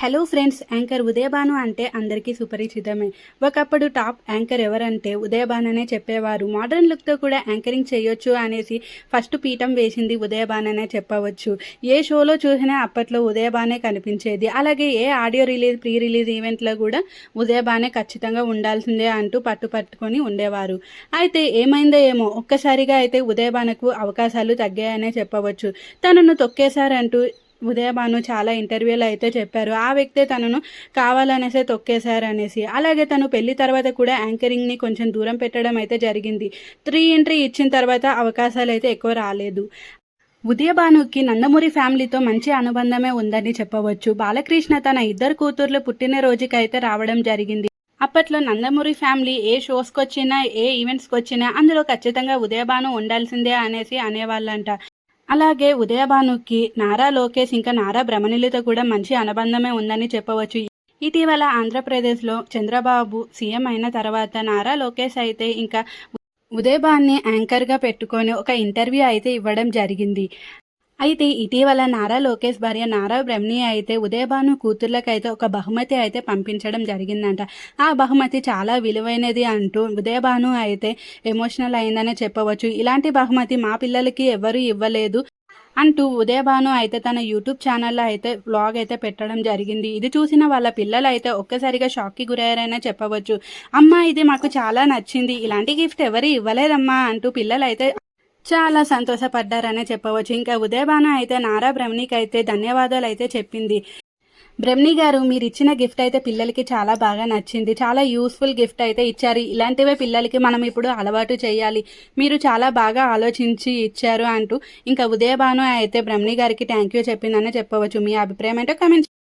Hello friends anchor Udayabhanu అంటే అందరికీ సుపరిచితమే. ఒకప్పుడు టాప్ యాంకర్ ఎవరంటే ఉదయభాన్ అనే చెప్పేవారు. మోడర్న్ లుక్తో కూడా యాంకరింగ్ చేయొచ్చు అనేసి ఫస్ట్ పీఠం వేసింది ఉదయభాన్ అనే చెప్పవచ్చు. ఏ షోలో చూసినా అప్పట్లో ఉదయభానే కనిపించేది. అలాగే ఏ ఆడియో రిలీజ్ ప్రీ రిలీజ్ ఈవెంట్లో కూడా ఉదయభానే ఖచ్చితంగా ఉండాల్సిందే అంటూ పట్టు పట్టుకొని ఉండేవారు. అయితే ఏమైందో ఏమో ఒక్కసారిగా అయితే ఉదయభానకు అవకాశాలు తగ్గాయనే చెప్పవచ్చు. తనను తొక్కేశారంటూ ఉదయభాను చాలా ఇంటర్వ్యూలో అయితే చెప్పారు ఆ వ్యక్తే తనను కావాలనేసే తొక్కేశారనేసి. అలాగే తను పెళ్ళి తర్వాత కూడా యాంకరింగ్ని కొంచెం దూరం పెట్టడం అయితే జరిగింది. త్రీ ఎంట్రీ ఇచ్చిన తర్వాత అవకాశాలు అయితే ఎక్కువ రాలేదు. ఉదయభానుకి నందమూరి ఫ్యామిలీతో మంచి అనుబంధమే ఉందని చెప్పవచ్చు. బాలకృష్ణ తన ఇద్దరు కూతుర్లు పుట్టిన రోజుకైతే రావడం జరిగింది. అప్పట్లో నందమూరి ఫ్యామిలీ ఏ షోస్కి వచ్చినా ఏ ఈవెంట్స్కి వచ్చినా అందులో ఖచ్చితంగా ఉదయభాను ఉండాల్సిందే అనేసి అనేవాళ్ళంట. అలాగే ఉదయభానుకి నారా లోకేష్ ఇంకా నారా భ్రమణులతో కూడా మంచి అనుబంధమే ఉందని చెప్పవచ్చు. ఇటీవల ఆంధ్రప్రదేశ్లో చంద్రబాబు సీఎం అయిన తర్వాత నారా లోకేష్ అయితే ఇంకా ఉదయభాన్ని యాంకర్గా పెట్టుకొని ఒక ఇంటర్వ్యూ అయితే ఇవ్వడం జరిగింది. అయితే ఇటీవల నారా లోకేష్ భార్య నారా బ్రహ్మణి అయితే ఉదయభాను కూతుర్లకైతే ఒక బహుమతి అయితే పంపించడం జరిగిందంట. ఆ బహుమతి చాలా విలువైనది అంటూ ఉదయభాను అయితే ఎమోషనల్ అయిందనే చెప్పవచ్చు. ఇలాంటి బహుమతి మా పిల్లలకి ఎవరు ఇవ్వలేదు అంటూ ఉదయభాను అయితే తన యూట్యూబ్ ఛానల్లో అయితే వ్లాగ్ అయితే పెట్టడం జరిగింది. ఇది చూసిన వాళ్ళ పిల్లలు అయితే ఒక్కసారిగా షాక్కి గురయ్యారనే చెప్పవచ్చు. అమ్మ ఇది మాకు చాలా నచ్చింది. ఇలాంటి గిఫ్ట్ ఎవరు ఇవ్వలేదమ్మా అంటూ పిల్లలు అయితే చాలా సంతోషపడ్డారనే చెప్పవచ్చు. ఇంకా ఉదయభాను అయితే నారా బ్రహ్మణికి అయితే ధన్యవాదాలు అయితే చెప్పింది. బ్రహ్మి గారు మీరు ఇచ్చిన గిఫ్ట్ అయితే పిల్లలకి చాలా బాగా నచ్చింది. చాలా యూస్ఫుల్ గిఫ్ట్ అయితే ఇచ్చారు. ఇలాంటివే పిల్లలకి మనం ఇప్పుడు అలవాటు చేయాలి. మీరు చాలా బాగా ఆలోచించి ఇచ్చారు అంటూ. ఇంకా ఉదయభాను అయితే బ్రహ్మి గారికి థ్యాంక్ యూ చెప్పిందనే చెప్పవచ్చు. మీ అభిప్రాయం ఏంటో కమెంట్